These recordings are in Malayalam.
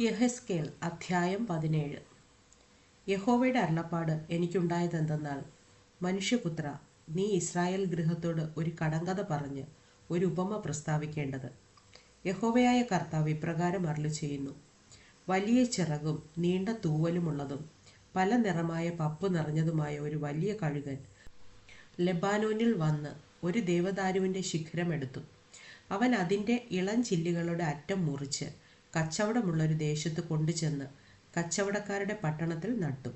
യഹസ്കേൽ അധ്യായം പതിനേഴ്. യഹോവയുടെ അരുളപ്പാട് എനിക്കുണ്ടായതെന്തെന്നാൽ മനുഷ്യപുത്ര നീ ഇസ്രായേൽ ഗൃഹത്തോട് ഒരു കടങ്കഥ പറഞ്ഞ് ഒരു ഉപമ പ്രസ്താവിക്കേണ്ടത്. യഹോവയായ കർത്താവ് ഇപ്രകാരം അരുളി ചെയ്യുന്നു വലിയ ചിറകും നീണ്ട തൂവലുമുള്ളതും പല നിറമായ പപ്പ് നിറഞ്ഞതുമായ ഒരു വലിയ കഴുകൻ ലെബാനോനിൽ വന്ന് ഒരു ദേവദാരുവിന്റെ ശിഖരമെടുത്തു അവൻ അതിന്റെ ഇളം ചില്ലുകളുടെ അറ്റം മുറിച്ച് കച്ചവടമുള്ളൊരു ദേശത്ത് കൊണ്ടുചെന്ന് കച്ചവടക്കാരുടെ പട്ടണത്തിൽ നട്ടു.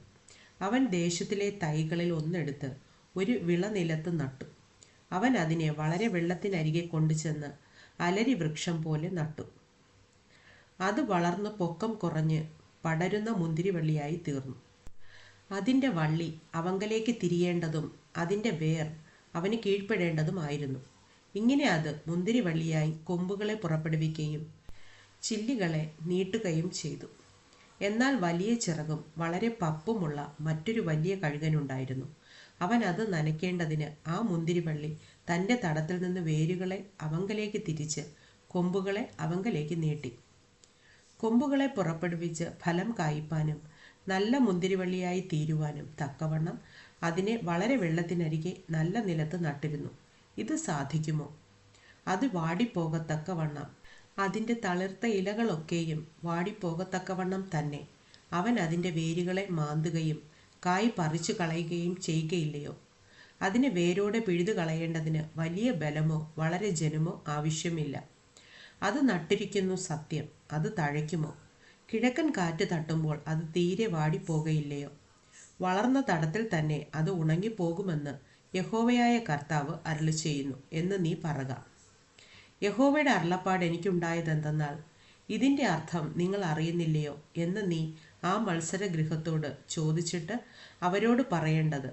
അവൻ ദേശത്തിലെ തൈകളിൽ ഒന്നെടുത്ത് ഒരു വിളനിലത്ത് നട്ടു. അവൻ അതിനെ വളരെ വെള്ളത്തിനരികെ കൊണ്ടുചെന്ന് അലരി വൃക്ഷം പോലെ നട്ടു. അത് വളർന്ന് പൊക്കം കുറഞ്ഞ് പടരുന്ന മുന്തിരിവള്ളിയായി തീർന്നു. അതിന്റെ വള്ളി അവങ്കലേക്ക് തിരിയേണ്ടതും അതിന്റെ വേർ അവന് കീഴ്പ്പെടേണ്ടതുമായിരുന്നു ഇങ്ങനെ അത് മുന്തിരിവള്ളിയായി കൊമ്പുകളെ പുറപ്പെടുവിക്കുകയും ചില്ലികളെ നീട്ടുകയും ചെയ്തു. എന്നാൽ വലിയ ചിറകും വളരെ പപ്പുമുള്ള മറ്റൊരു വലിയ കഴുകനുണ്ടായിരുന്നു. അവൻ അത് നനയ്ക്കേണ്ടതിന് ആ മുന്തിരിവള്ളി തന്റെ തടത്തിൽ നിന്ന് വേരുകളെ അവങ്കലേക്ക് തിരിച്ച് കൊമ്പുകളെ അവങ്കലേക്ക് നീട്ടി. കൊമ്പുകളെ പുറപ്പെടുവിച്ച് ഫലം കായ്പാനും നല്ല മുന്തിരിവള്ളിയായി തീരുവാനും തക്കവണ്ണം അതിനെ വളരെ വെള്ളത്തിനരികെ നല്ല നിലത്ത് നട്ടിരുന്നു. ഇത് സാധിക്കുമോ? അത് വാടിപ്പോകത്തക്കവണ്ണം അതിന്റെ തളിർത്ത ഇലകളൊക്കെയും വാടിപ്പോകത്തക്കവണ്ണം തന്നെ. അവൻ അതിന്റെ വേരുകളെ മാന്തുകയും കായ് പറിച്ചു കളയുകയും ചെയ്യുകയില്ലയോ അതിനെ വേരോടെ പിഴുതു കളയേണ്ടതിന് വലിയ ബലമോ വളരെ ജനമോ ആവശ്യമില്ല. അത് നട്ടിരിക്കുന്നു സത്യം. അത് തഴയ്ക്കുമോ? കിഴക്കൻ കാറ്റ് തട്ടുമ്പോൾ അത് തീരെ വാടിപ്പോകയില്ലയോ? വളർന്ന തടത്തിൽ തന്നെ അത് ഉണങ്ങിപ്പോകുമെന്ന് യഹോവയായ കർത്താവ് അരുളി ചെയ്യുന്നു എന്ന് നീ പറക. യഹോവയുടെ അരുളപ്പാട് എനിക്കുണ്ടായതെന്തെന്നാൽ ഇതിന്റെ അർത്ഥം നിങ്ങൾ അറിയുന്നില്ലയോ എന്ന് നീ ആ മത്സരഗൃഹത്തോട് ചോദിച്ചിട്ട് അവരോട് പറയേണ്ടത്.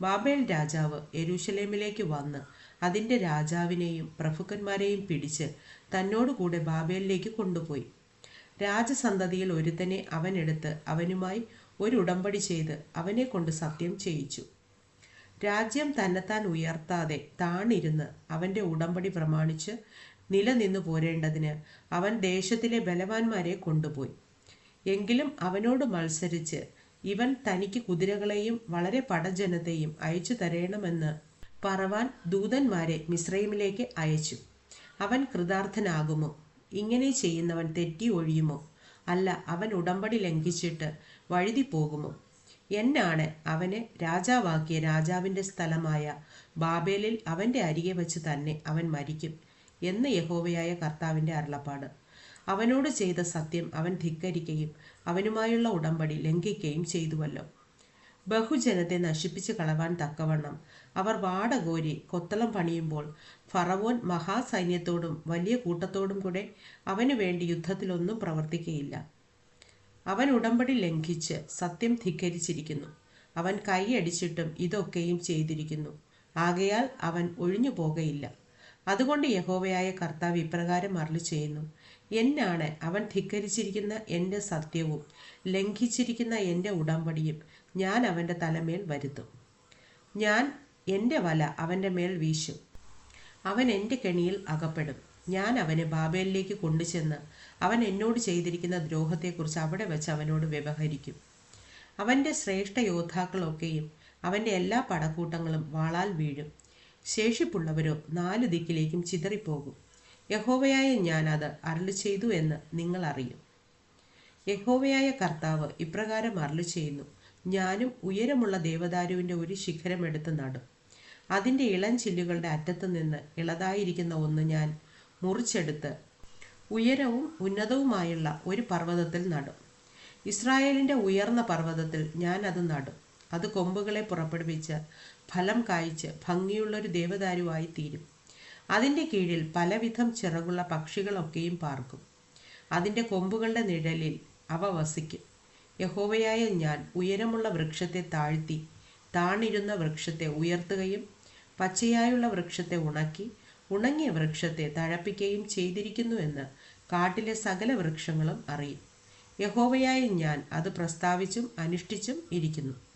ബാബേൽ രാജാവ് യെരൂശലേമിലേക്ക് വന്ന് അതിന്റെ രാജാവിനെയും പ്രഭുക്കന്മാരെയും പിടിച്ച് തന്നോടുകൂടെ ബാബേലിലേക്ക് കൊണ്ടുപോയി. രാജസന്തതിയിൽ ഒരുത്തനെ അവനെടുത്ത് അവനുമായി ഒരു ഉടമ്പടി ചെയ്ത് അവനെ കൊണ്ട് സത്യം ചെയ്യിച്ചു. രാജ്യം തന്നെത്താൻ ഉയർത്താതെ താണിരുന്ന് അവന്റെ ഉടമ്പടി പ്രമാണിച്ച് നിലനിന്നു പോരേണ്ടതിന് അവൻ ദേശത്തിലെ ബലവാന്മാരെ കൊണ്ടുപോയി. എങ്കിലും അവനോട് മത്സരിച്ച് ഇവൻ തനിക്ക് കുതിരകളെയും വളരെ പടജനത്തെയും അയച്ചു തരേണമെന്ന് പറവാൻ ദൂതന്മാരെ മിശ്രൈമിലേക്ക് അയച്ചു. അവൻ കൃതാർത്ഥനാകുമോ? ഇങ്ങനെ ചെയ്യുന്നവൻ തെറ്റി ഒഴിയുമോ? അല്ല അവൻ ഉടമ്പടി ലംഘിച്ചിട്ട് വഴുതി പോകുമോ? എന്നാണ് അവനെ രാജാവാക്കിയ രാജാവിന്റെ സ്ഥലമായ ബാബേലിൽ അവന്റെ അരികെ വച്ച് തന്നെ അവൻ മരിക്കും. എന്ന് യഹോവയായ കർത്താവിന്റെ അരുളപ്പാട്. അവനോട് ചെയ്ത സത്യം അവൻ ധിക്കരിക്കുകയും അവനുമായുള്ള ഉടമ്പടി ലംഘിക്കുകയും ചെയ്തുവല്ലോ. ബഹുജനത്തെ നശിപ്പിച്ചു കളവാൻ തക്കവണ്ണം അവർ വാടകോരി കൊത്തളം പണിയുമ്പോൾ ഫറവോൻ മഹാസൈന്യത്തോടും വലിയ കൂട്ടത്തോടും കൂടെ അവനു വേണ്ടി യുദ്ധത്തിലൊന്നും പ്രവർത്തിക്കുകയില്ല അവൻ ഉടമ്പടി ലംഘിച്ച് സത്യം ധിക്കരിച്ചിരിക്കുന്നു. അവൻ കൈയടിച്ചിട്ടും ഇതൊക്കെയും ചെയ്തിരിക്കുന്നു. ആകയാൽ അവൻ ഒഴിഞ്ഞു പോകയില്ല അതുകൊണ്ട് യഹോവയായ കർത്താവ് ഇപ്രകാരം അരളി ചെയ്യുന്നു എന്നാണ് അവൻ ധിക്കരിച്ചിരിക്കുന്ന എന്റെ സത്യവും ലംഘിച്ചിരിക്കുന്ന എന്റെ ഉടമ്പടിയും ഞാൻ അവന്റെ തലമേൽ വരുത്തും. ഞാൻ എന്റെ വല അവന്റെ മേൽ വീശും. അവൻ എന്റെ കെണിയിൽ അകപ്പെടും. ഞാൻ അവനെ ബാബേലിലേക്ക് കൊണ്ടുചെന്ന് അവൻ എന്നോട് ചെയ്തിരിക്കുന്ന ദ്രോഹത്തെക്കുറിച്ച് അവിടെ വെച്ച് അവനോട് വ്യവഹരിക്കും. അവന്റെ ശ്രേഷ്ഠ യോദ്ധാക്കളൊക്കെയും അവന്റെ എല്ലാ പടക്കൂട്ടങ്ങളും വാളാൽ വീഴും. ശേഷിപ്പുള്ളവരോ നാല് ദിക്കിലേക്കും ചിതറിപ്പോകും. യഹോവയായ ഞാൻ അത് അരളി ചെയ്തു എന്ന് നിങ്ങൾ അറിയും. യഹോവയായ കർത്താവ് ഇപ്രകാരം അരളി ചെയ്യുന്നു. ഞാനും ഉയരമുള്ള ദേവദാരുവിന്റെ ഒരു ശിഖരമെടുത്ത് നടും. അതിന്റെ ഇളം ചില്ലുകളുടെ അറ്റത്ത് നിന്ന് ഇളതായിരിക്കുന്ന ഒന്ന് ഞാൻ മുറിച്ചെടുത്ത് ഉയരവും ഉന്നതവുമായുള്ള ഒരു പർവതത്തിൽ നടും. ഇസ്രായേലിന്റെ ഉയർന്ന പർവതത്തിൽ ഞാൻ അത് നടും. അത് കൊമ്പുകളെ പുറപ്പെടുവിച്ച് ഫലം കായ്ച്ച് ഭംഗിയുള്ളൊരു ദേവദാരുവായി തീരും. അതിന്റെ കീഴിൽ പലവിധം ചിറകുള്ള പക്ഷികളൊക്കെയും പാർക്കും. അതിന്റെ കൊമ്പുകളുടെ നിഴലിൽ അവ വസിക്കും. യഹോവയായ ഞാൻ ഉയരമുള്ള വൃക്ഷത്തെ താഴ്ത്തി താണിരുന്ന വൃക്ഷത്തെ ഉയർത്തുകയും പച്ചയായുള്ള വൃക്ഷത്തെ ഉണക്കി ഉണങ്ങിയ വൃക്ഷത്തെ തഴപ്പിക്കുകയും ചെയ്തിരിക്കുന്നുവെന്ന് കാട്ടിലെ സകല വൃക്ഷങ്ങളും അറിയും. യഹോവയായ ഞാൻ അത് പ്രസ്താവിച്ചും അനുഷ്ഠിച്ചും ഇരിക്കുന്നു.